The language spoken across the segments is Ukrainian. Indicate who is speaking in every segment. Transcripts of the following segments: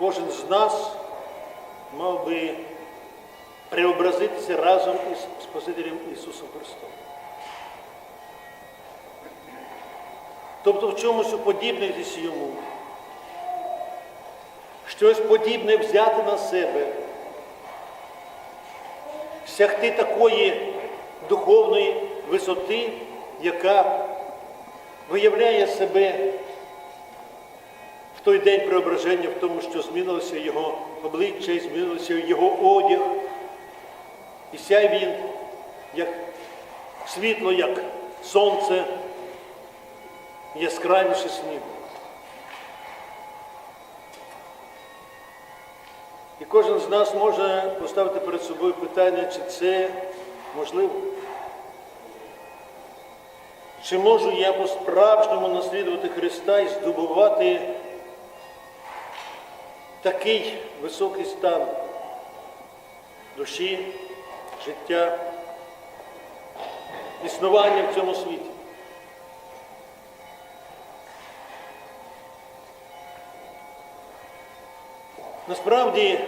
Speaker 1: кожен з нас мав би преобразитися разом із Спасителем Ісусом Христом. Тобто в чомусь уподібнитись йому, щось подібне взяти на себе, сягти такої духовної висоти, яка виявляє себе той день преображення в тому, що змінилося його обличчя, і змінилося його одяг. І сяй він, як світло, як сонце, яскравіше снігу. І кожен з нас може поставити перед собою питання, чи це можливо. Чи можу я по-справжньому наслідувати Христа і здобувати такий високий стан душі, життя, існування в цьому світі? Насправді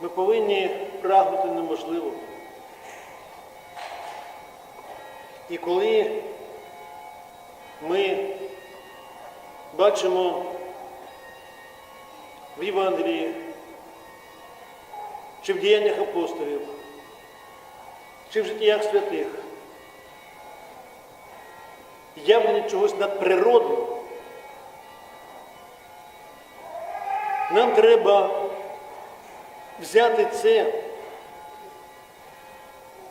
Speaker 1: ми повинні прагнути неможливо. І коли ми бачимо в Євангелії чи в діяннях апостолів, чи в життях святих, явлення чогось надприродного, нам треба взяти це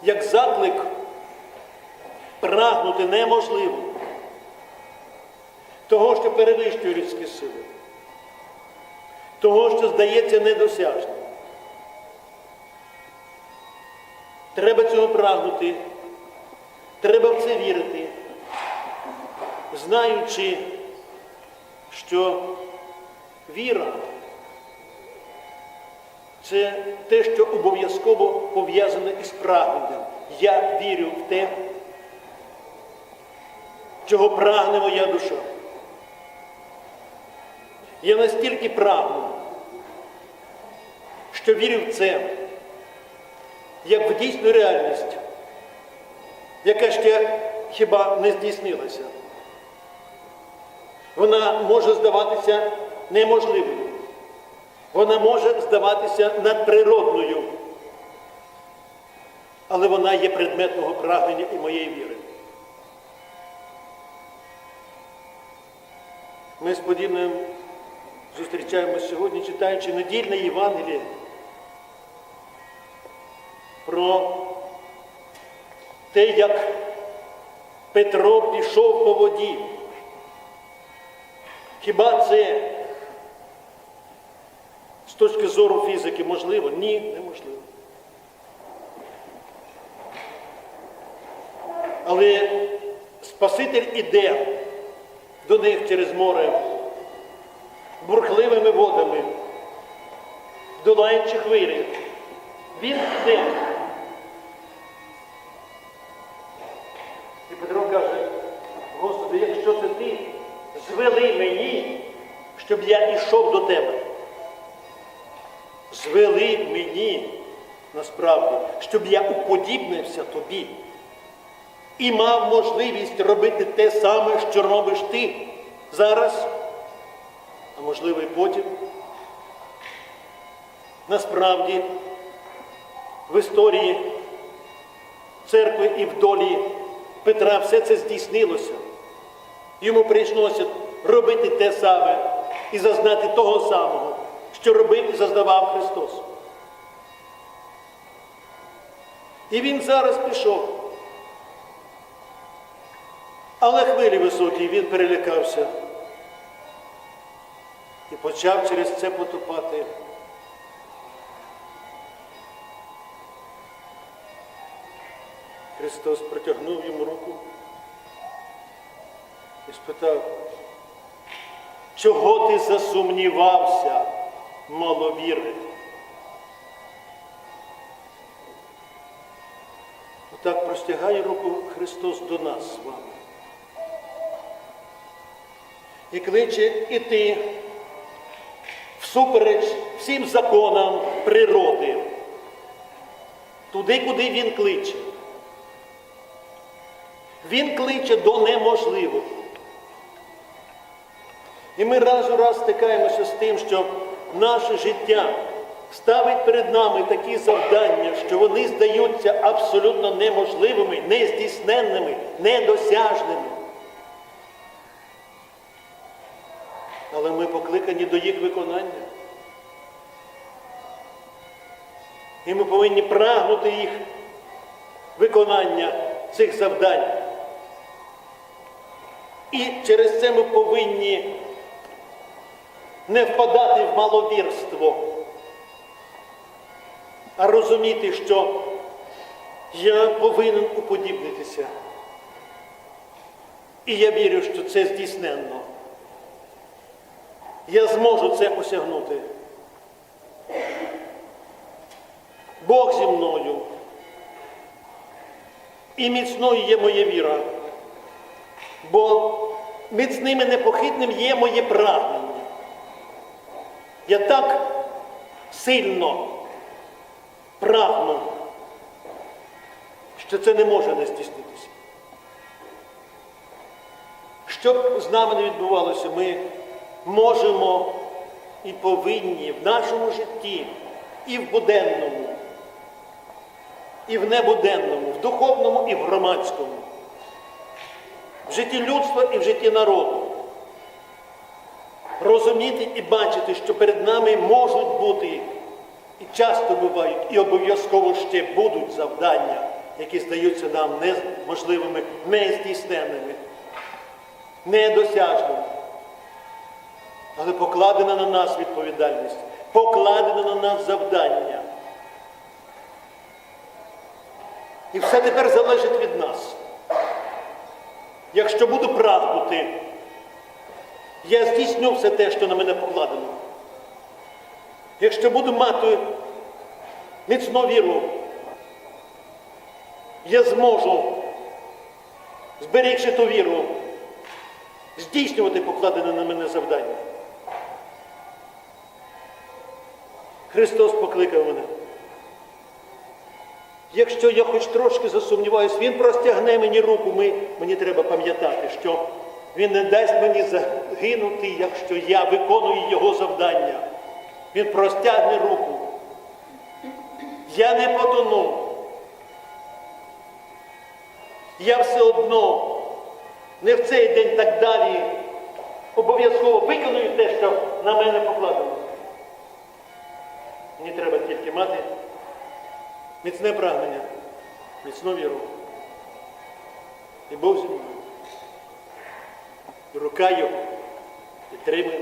Speaker 1: як заклик прагнути неможливо, того, що перевищує людські сили, того, що здається недосяжним. Треба цього прагнути, треба в це вірити, знаючи, що віра це те, що обов'язково пов'язане із прагненням. Я вірю в те, чого прагне моя душа. Я настільки прагну, що вірю в це, як в дійсну реальність, яка ще хіба не здійснилася. Вона може здаватися неможливою. Вона може здаватися надприродною, але вона є предмет мого прагнення і моєї віри. Ми з зустрічаємося сьогодні, читаючи недільне Євангеліє про те, як Петро пішов по воді. Хіба це з точки зору фізики можливо? Ні, неможливо. Але Спаситель іде до них через море бурхливими водами, долаючи хвилі. Він іде. І Петро каже, Господи, якщо це ти, звели мені, щоб я йшов до тебе. Звели мені насправді, щоб я уподібнився тобі і мав можливість робити те саме, що робиш ти зараз, а можливо і потім. Насправді, в історії церкви і в долі Петра все це здійснилося. Йому прийшлося робити те саме і зазнати того самого, що робив і зазнавав Христос. І він зараз пішов. Але хвилі високі, він перелякався і почав через це потопати. Христос протягнув йому руку і спитав, чого ти засумнівався, маловірний? Отак простягає руку Христос до нас з вами. і кличе іти всупереч всім законам природи, туди, куди він кличе. Він кличе до неможливого. І ми раз у раз стикаємося з тим, що наше життя ставить перед нами такі завдання, що вони здаються абсолютно неможливими, нездійсненними, недосяжними. Але ми покликані до їх виконання. І ми повинні прагнути їх виконання цих завдань. І через це ми повинні не впадати в маловірство, а розуміти, що я повинен уподібнитися. І я вірю, що це здійсненно. Я зможу це осягнути. Бог зі мною. І міцною є моя віра, бо міцним і непохитним є моє прагнення. Я так сильно прагну, що це не може не здійснитися. Що б з нами не відбувалося, ми можемо і повинні в нашому житті, і в буденному, і в небуденному, в духовному і в громадському, в житті людства і в житті народу. Розуміти і бачити, що перед нами можуть бути, і часто бувають, і обов'язково ще будуть завдання, які здаються нам неможливими, нездійсненними, недосяжними. Але покладена на нас відповідальність, покладено на нас завдання. І все тепер залежить від нас. Якщо буду прагнути, я здійсню все те, що на мене покладено. Якщо буду мати міцну віру, я зможу, зберігши ту віру, здійснювати покладене на мене завдання. Христос покликав мене. Якщо я хоч трошки засумніваюсь, Він простягне мені руку, ми, мені треба пам'ятати, що Він не дасть мені загинути, якщо я виконую Його завдання. Він простягне руку. Я не потону. Я все одно не в цей день так далі обов'язково виконую те, що на мене покладено. Мати міцне прагнення, міцну віру. І Бог зі мною. І рука його підтримує.